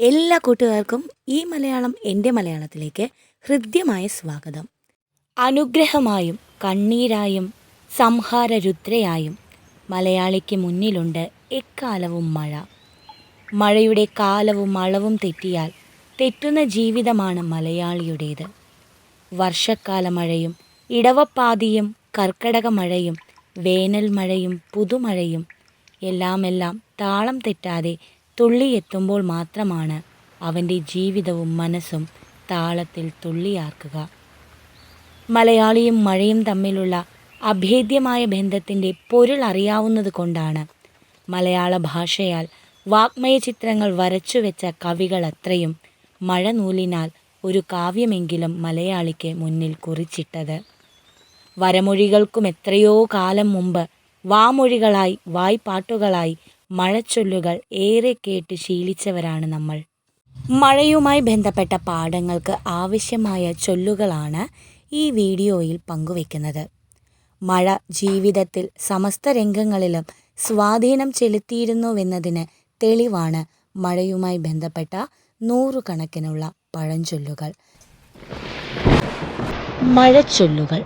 എല്ലാ കൂട്ടുകാർക്കും ഈ മലയാളം എന്റെ മലയാളത്തിലേക്ക് ഹൃദ്യമായ സ്വാഗതം. അനുഗ്രഹമായും കണ്ണീരായും സംഹാര രുദ്രയായും മലയാളിക്ക് മുന്നിലുണ്ട് എക്കാലവും മഴ. മഴയുടെ കാലവും അളവും തെറ്റിയാൽ തെറ്റുന്ന ജീവിതമാണ് മലയാളിയുടേത്. വർഷക്കാല മഴയും ഇടവപ്പാതിയും കർക്കടക മഴയും വേനൽ മഴയും പുതുമഴയും എല്ലാമെല്ലാം താളം തെറ്റാതെ തുള്ളിയെത്തുമ്പോൾ മാത്രമാണ് അവന്റെ ജീവിതവും മനസ്സും താളത്തിൽ തുള്ളിയാർക്കുക. മലയാളിയും മഴയും തമ്മിലുള്ള അഭേദ്യമായ ബന്ധത്തിന്റെ പൊരുൾ അറിയാവുന്നത് കൊണ്ടാണ് മലയാള ഭാഷയാൽ വാഗ്മയ ചിത്രങ്ങൾ വരച്ചുവെച്ച കവികൾ അത്രയും മഴ നൂലിനാൽ ഒരു കാവ്യമെങ്കിലും മലയാളിക്ക് മുന്നിൽ കുറിച്ചിട്ടത്. വരമൊഴികൾക്കും എത്രയോ കാലം മുമ്പ് വാമൊഴികളായി വായ്പാട്ടുകളായി മഴച്ചൊല്ലുകൾ ഏറെ കേട്ട് ശീലിച്ചവരാണ് നമ്മൾ. മഴയുമായി ബന്ധപ്പെട്ട പാഠങ്ങൾക്ക് ആവശ്യമായ ചൊല്ലുകളാണ് ഈ വീഡിയോയിൽ പങ്കുവെക്കുന്നത്. മഴ ജീവിതത്തിൽ സമസ്ത രംഗങ്ങളിലും സ്വാധീനം ചെലുത്തിയിരുന്നുവെന്നതിന് തെളിവാണ് മഴയുമായി ബന്ധപ്പെട്ട നൂറുകണക്കിനുള്ള പഴഞ്ചൊല്ലുകൾ. മഴച്ചൊല്ലുകൾ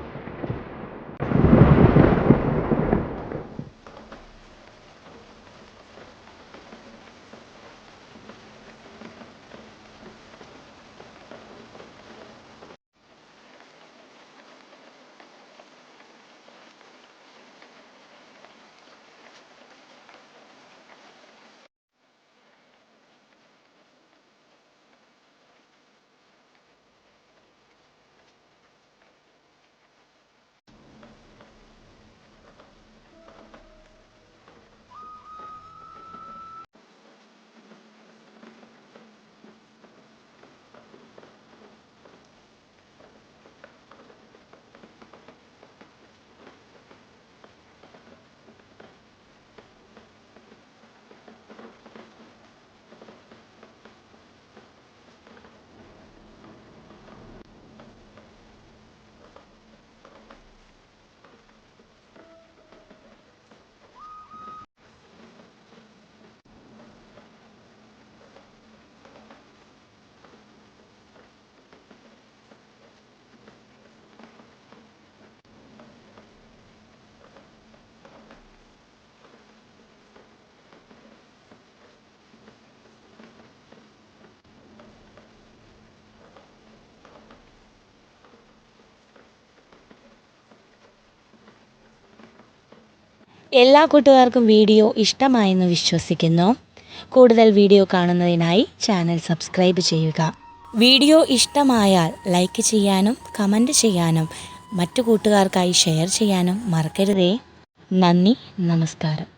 എല്ലാ കൂട്ടുകാർക്കും വീഡിയോ ഇഷ്ടമായെന്ന് വിശ്വസിക്കുന്നു. കൂടുതൽ വീഡിയോ കാണുന്നതിനായി ചാനൽ സബ്സ്ക്രൈബ് ചെയ്യുക. വീഡിയോ ഇഷ്ടമായാൽ ലൈക്ക് ചെയ്യാനും കമന്റ് ചെയ്യാനും മറ്റു കൂട്ടുകാർക്കായി ഷെയർ ചെയ്യാനും മറക്കരുതേ. നന്ദി നമസ്കാരം.